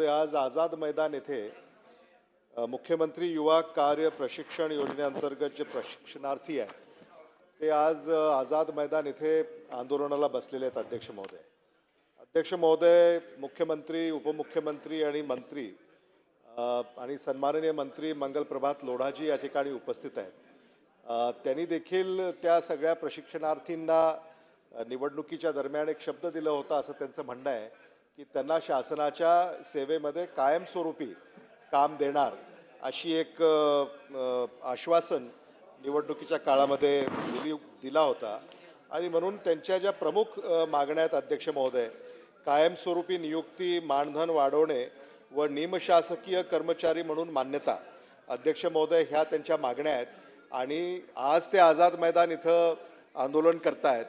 आज आझाद मैदान येथे मुख्यमंत्री युवा कार्य प्रशिक्षण योजनेअंतर्गत जे प्रशिक्षणार्थी आहेत ते आज आझाद मैदान येथे आंदोलनाला बसलेले आहेत अध्यक्ष महोदय. अध्यक्ष महोदय मुख्यमंत्री उपमुख्यमंत्री आणि मंत्री आणि सन्माननीय मंत्री मंगलप्रभात लोढाजी या ठिकाणी उपस्थित आहेत. त्यांनी देखील त्या सगळ्या प्रशिक्षणार्थींना निवडणुकीच्या दरम्यान एक शब्द दिला होता असं त्यांचं म्हणणं आहे. की त्यांना शासनाच्या सेवेमध्ये कायमस्वरूपी काम देणार अशी एक आश्वासन निवडणुकीच्या काळामध्ये दिली दिला होता. आणि म्हणून त्यांच्या ज्या प्रमुख मागण्या आहेत अध्यक्ष महोदय कायमस्वरूपी नियुक्ती मानधन वाढवणे व निमशासकीय कर्मचारी म्हणून मान्यता अध्यक्ष महोदय ह्या त्यांच्या मागण्या आहेत. आणि आज ते आझाद मैदान इथं आंदोलन करतायत.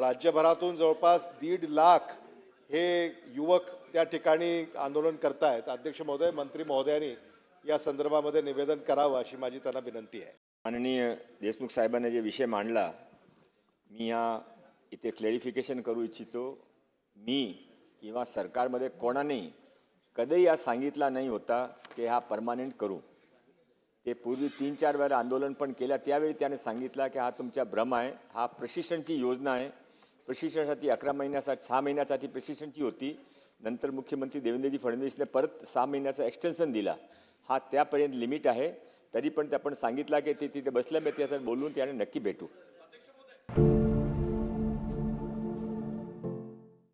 राज्यभरातून जवळपास दीड लाख हे युवक त्या ठिकाणी आंदोलन करतायत. अध्यक्ष महोदय मंत्री महोदयांनी या संदर्भामध्ये निवेदन करावं अशी माझी त्यांना विनंती आहे. माननीय देशमुख साहेबांनी जे विषय मांडला मी हा इथे क्लॅरिफिकेशन करू इच्छितो. मी किंवा सरकारमध्ये कोणानेही कधीही हा सांगितला नाही होता की हा परमानंट करू. ते पूर्वी तीन चार वेळा आंदोलन पण केल्या त्यावेळी त्याने सांगितलं की हा तुमचा भ्रम आहे हा प्रशिक्षणची योजना आहे. प्रशिक्षणासाठी अकरा महिन्यासाठी सहा महिन्यासाठी प्रशिक्षणची होती. नंतर मुख्यमंत्री देवेंद्रजी फडणवीसने परत सहा महिन्याचा एक्सटेन्शन दिला. हा त्यापर्यंत लिमिट आहे. तरी पण ते आपण सांगितलं की ते तिथे बसल्यामुळे मी बोलून त्याने नक्की भेटू.